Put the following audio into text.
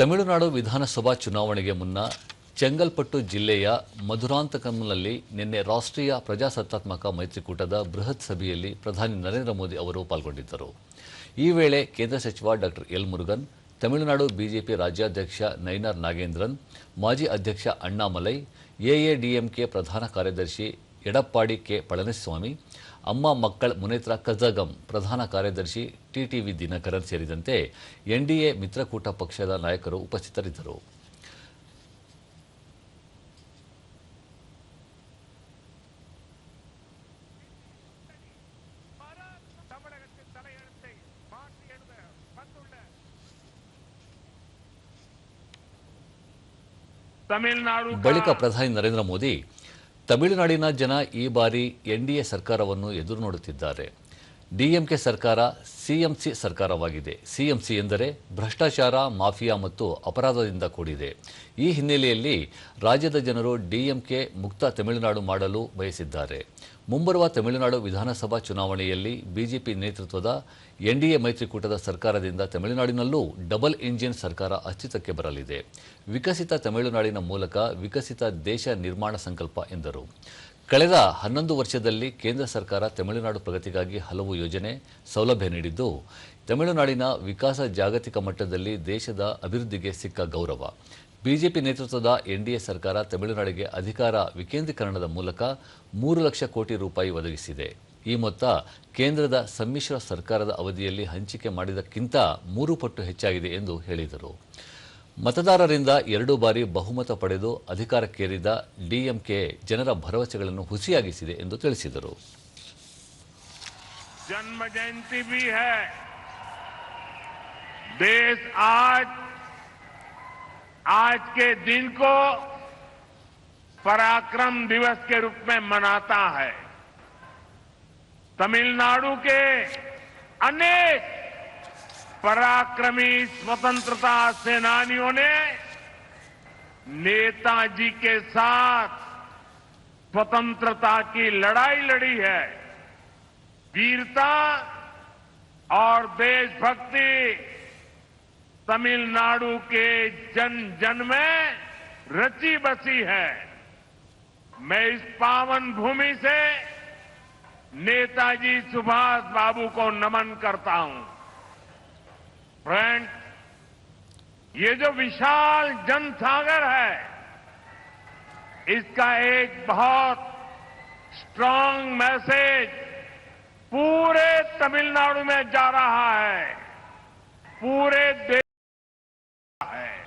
ತಮಿಳುನಾಡು ವಿಧಾನಸಭಾ ಚುನಾವಣೆಗೆ ಮುನ್ನ ಚೆಂಗಲ್ಪಟ್ಟು ಜಿಲ್ಲೆಯ ಮಧುರಾಂತಕಂನಲ್ಲಿ ನಿನ್ನೆ ರಾಷ್ಟ್ರೀಯ ಪ್ರಜಾಸತ್ತಾತ್ಮಕ ಮೈತ್ರಿಕೂಟದ ಬೃಹತ್ ಸಭೆಯಲ್ಲಿ ಪ್ರಧಾನಿ ನರೇಂದ್ರ ಮೋದಿ ಅವರು ಪಾಲ್ಗೊಂಡಿದ್ದರು. ಈ ವೇಳೆ ಕೇಂದ್ರ ಸಚಿವ doctor L Murugan, Tamil Nadu BJP ರಾಜ್ಯಾಧ್ಯಕ್ಷ ನೈನಾರ್ ನಾಗೇಂದ್ರನ್, ಮಾಜಿ ಅಧ್ಯಕ್ಷ ಅಣ್ಣಾಮಲೈ ಎಎಡಿಎಂಕೆ ಪ್ರಧಾನ ಕಾರ್ಯದರ್ಶಿ ಎಡಪ್ಪಾಡಿ ಕೆ ಪಳನಿಸ್ವಾಮಿ ಅಮ್ಮ ಮಕ್ಕಳ ಮುನೇತ್ರ ಕಜಗಂ ಪ್ರಧಾನ ಕಾರ್ಯದರ್ಶಿ ಟಿಟಿವಿ ದಿನಕರನ್ ಸೇರಿದಂತೆ ಎನ್ಡಿಎ ಮಿತ್ರಕೂಟ ಪಕ್ಷದ ನಾಯಕರು ಉಪಸ್ಥಿತರಿದ್ದರು. ಬಳಿಕ ಪ್ರಧಾನಿ ನರೇಂದ್ರ ಮೋದಿ ತಮಿಳುನಾಡಿನ ಜನ ಈ ಬಾರಿ ಎನ್ಡಿಎ ಸರ್ಕಾರವನ್ನು ಎದುರು ನೋಡುತ್ತಿದ್ದಾರೆ. ಡಿಎಂಕೆ ಸರ್ಕಾರ ಸಿಎಂಸಿ ಸರ್ಕಾರವಾಗಿದೆ. ಸಿಎಂಸಿ ಎಂದರೆ ಭ್ರಷ್ಟಾಚಾರ, ಮಾಫಿಯಾ ಮತ್ತು ಅಪರಾಧದಿಂದ ಕೂಡಿದೆ. ಈ ಹಿನ್ನೆಲೆಯಲ್ಲಿ ರಾಜ್ಯದ ಜನರು ಡಿಎಂಕೆ ಮುಕ್ತ ತಮಿಳುನಾಡು ಮಾಡಲು ಬಯಸಿದ್ದಾರೆ. ಮುಂಬರುವ ತಮಿಳುನಾಡು ವಿಧಾನಸಭಾ ಚುನಾವಣೆಯಲ್ಲಿ ಬಿಜೆಪಿ ನೇತೃತ್ವದ ಎನ್ಡಿಎ ಮೈತ್ರಿಕೂಟದ ಸರ್ಕಾರದಿಂದ ತಮಿಳುನಾಡಿನಲ್ಲೂ ಡಬಲ್ ಇಂಜಿನ್ ಸರ್ಕಾರ ಅಸ್ತಿತ್ವಕ್ಕೆ ಬರಲಿದೆ. ವಿಕಸಿತ ತಮಿಳುನಾಡಿನ ಮೂಲಕ ವಿಕಸಿತ ದೇಶ ನಿರ್ಮಾಣ ಸಂಕಲ್ಪ ಎಂದರು. ಕಳೆದ ಹನ್ನೊಂದು ವರ್ಷದಲ್ಲಿ ಕೇಂದ್ರ ಸರ್ಕಾರ ತಮಿಳುನಾಡು ಪ್ರಗತಿಗಾಗಿ ಹಲವು ಯೋಜನೆ, ಸೌಲಭ್ಯ ನೀಡಿದ್ದು, ತಮಿಳುನಾಡಿನ ವಿಕಾಸ ಜಾಗತಿಕ ಮಟ್ಟದಲ್ಲಿ ದೇಶದ ಅಭಿವೃದ್ಧಿಗೆ ಸಿಕ್ಕ ಗೌರವ. ಬಿಜೆಪಿ ನೇತೃತ್ವದ ಎನ್ಡಿಎ ಸರ್ಕಾರ ತಮಿಳುನಾಡಿಗೆ ಅಧಿಕಾರ ವಿಕೇಂದ್ರೀಕರಣದ ಮೂಲಕ ಮೂರು ಲಕ್ಷ ಕೋಟಿ ರೂಪಾಯಿ ಒದಗಿಸಿದೆ. ಈ ಮೊತ್ತ ಕೇಂದ್ರದ ಸಮ್ಮಿಶ್ರ ಸರ್ಕಾರದ ಅವಧಿಯಲ್ಲಿ ಹಂಚಿಕೆ ಮಾಡಿದಕ್ಕಿಂತ ಮೂರು ಪಟ್ಟು ಹೆಚ್ಚಾಗಿದೆ ಎಂದು ಹೇಳಿದರು. ಮತದಾರರಿಂದ ಎರಡು ಬಾರಿ ಬಹುಮತ ಪಡೆದು ಅಧಿಕಾರಕ್ಕೇರಿದ ಡಿಎಂಕೆ ಜನರ ಭರವಸೆಗಳನ್ನು ಹುಸಿಯಾಗಿಸಿದೆ ಎಂದು ತಿಳಿಸಿದರು जन्म जयंती भी है देश आज आज के दिन को पराक्रम दिवस के रूप में मनाता है तमिलनाडु के अनेक पराक्रमी स्वतंत्रता सेनानियों ने नेताजी के साथ स्वतंत्रता की लड़ाई लड़ी है। वीरता और देशभक्ति तमिलनाडु के जन जन में रची बसी है। मैं इस पावन भूमि से नेताजी सुभाष बाबू को नमन करता हूँ। फ्रेंड ये जो विशाल जनसागर है, इसका एक बहुत स्ट्रांग मैसेज पूरे तमिलनाडु में जा रहा है। पूरे